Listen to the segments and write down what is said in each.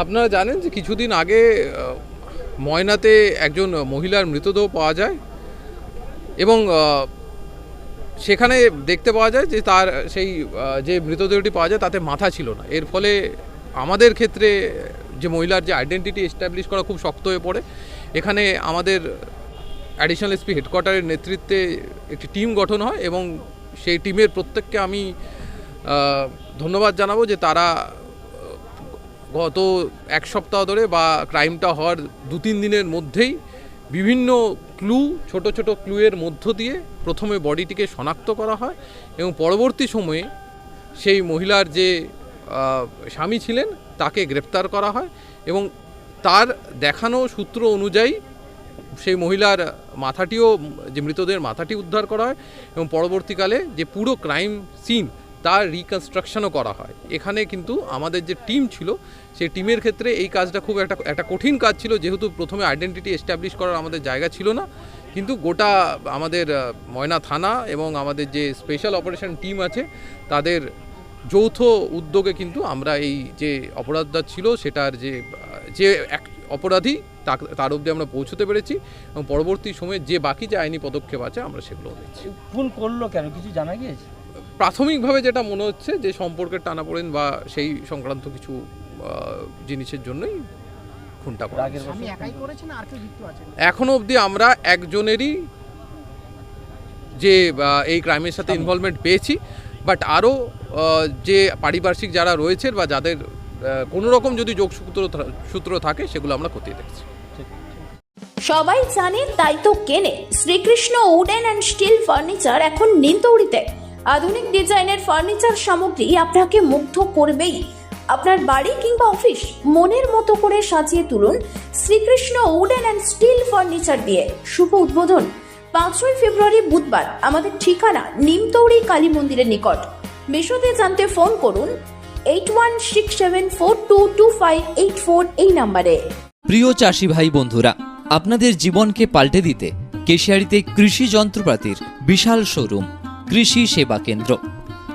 আপনারা জানেন যে কিছুদিন আগে ময়নাতে একজন মহিলার মৃতদেহ পাওয়া যায় এবং সেখানে দেখতে পাওয়া যায় যে তার সেই যে মৃতদেহটি পাওয়া যায় তাতে মাথা ছিল না। এর ফলে আমাদের ক্ষেত্রে যে মহিলার যে আইডেন্টিটি এস্টাবলিশ করা খুব শক্ত হয়ে পড়ে। এখানে আমাদের অ্যাডিশনাল এসপি হেডকোয়ার্টারের নেতৃত্বে একটি টিম গঠন হয় এবং সেই টিমের প্রত্যেককে আমি ধন্যবাদ জানাব যে তারা গত এক সপ্তাহ ধরে বা ক্রাইমটা হওয়ার দু তিন দিনের মধ্যেই বিভিন্ন ক্লু, ছোট ছোট ক্লুয়ের মধ্য দিয়ে প্রথমে বডিটিকে শনাক্ত করা হয় এবং পরবর্তী সময়ে সেই মহিলার যে স্বামী ছিলেন তাকে গ্রেপ্তার করা হয় এবং তার দেখানো সূত্র অনুযায়ী সেই মহিলার মাথাটিও, যে মৃতদের মাথাটি উদ্ধার করা হয় এবং পরবর্তীকালে যে পুরো ক্রাইম সিন তার রিকনস্ট্রাকশনও করা হয়। এখানে কিন্তু আমাদের যে টিম ছিল, সেই টিমের ক্ষেত্রে এই কাজটা খুব একটা একটা কঠিন কাজ ছিল, যেহেতু প্রথমে আইডেন্টিটি এস্টাবলিশ করার আমাদের জায়গা ছিল না। কিন্তু গোটা আমাদের ময়না থানা এবং আমাদের যে স্পেশাল অপারেশন টিম আছে, তাদের যৌথ উদ্যোগে কিন্তু আমরা এই যে অপরাধটা ছিল, সেটার যে যে এক অপরাধী তার অবধি আমরা পৌঁছতে পেরেছি এবং পরবর্তী সময়ে যে বাকি যে আইনি পদক্ষেপ আছে, আমরা সেগুলো নিচ্ছি। খুন করল কেন? কিছু জানা গিয়েছে? প্রাথমিকভাবে যেটা মনে হচ্ছে যে সম্পর্কের টানাপোড়েন বা সেই সংক্রান্ত কিছু জিনিসের জন্যই খুনটা করা রাগের হয়েছে। বশে। আমি একাই করেছি না আর কেউ যুক্ত আছে? এখনও অবধি আমরা একজনেরই যে এই ক্রাইমের সাথে ইনভলভমেন্ট পেয়েছি বাট আরও যে পারিপার্শ্বিক যারা রয়েছে বা যাদের কোনো রকম যদি যোগসূত্র সূত্র থাকে সেগুলো আমরা খতিয়ে দেখছি। সবাই জানে তাই তো কেনে। Shrikrishna wooden and steel furniture এখন নিমতৌড়িতে আধুনিক ডিজাইনের ফার্নিচার সামগ্রী আপনাকে মুগ্ধ করবেই। আপনার বাড়ি কিংবা অফিস মনের মতো করে সাজিয়ে তুলুন Shrikrishna wooden and steel furniture দিয়ে। শুভ উদ্বোধন। পাঁচই ফেব্রুয়ারি বুধবার, আমাদের ঠিকানা নিমতৌড়ি কালী মন্দিরের নিকট। বিশদে জানতে ফোন করুন eight one six seven four two two five eight four এই নাম্বারে। প্রিয় চাষি ভাই বন্ধুরা, আপনাদের জীবনকে পাল্টে দিতে কেশিয়ারিতে কৃষি যন্ত্রপাতির বিশাল শোরুম। কৃষি সেবা কেন্দ্র,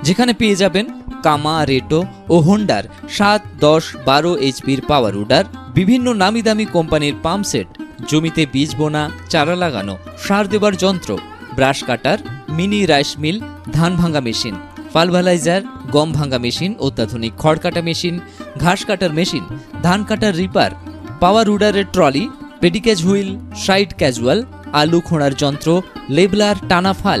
যেখানে পেয়ে যাবেন কামা, রেটো ও হোন্ডার সাত, দশ, বারো এইচপির পাওয়ার উডার, বিভিন্ন নামি দামি কোম্পানির পাম্প সেট, জমিতে বীজ বোনা, চারা লাগানো, সার দেবার যন্ত্র, brush cutter, mini rice mill, ধান ভাঙা মেশিন পালভালাইজার গম ভাঙা মেশিন, অত্যাধুনিক খড় কাটা মেশিন, ঘাস কাটার মেশিন, ধান কাটার রিপার, পাওয়ার উডারের ট্রলি পেডিকেজ হুইল, সাইড ক্যাজুয়াল, আলু খোঁড়ার যন্ত্র, লেবলার টানা ফাল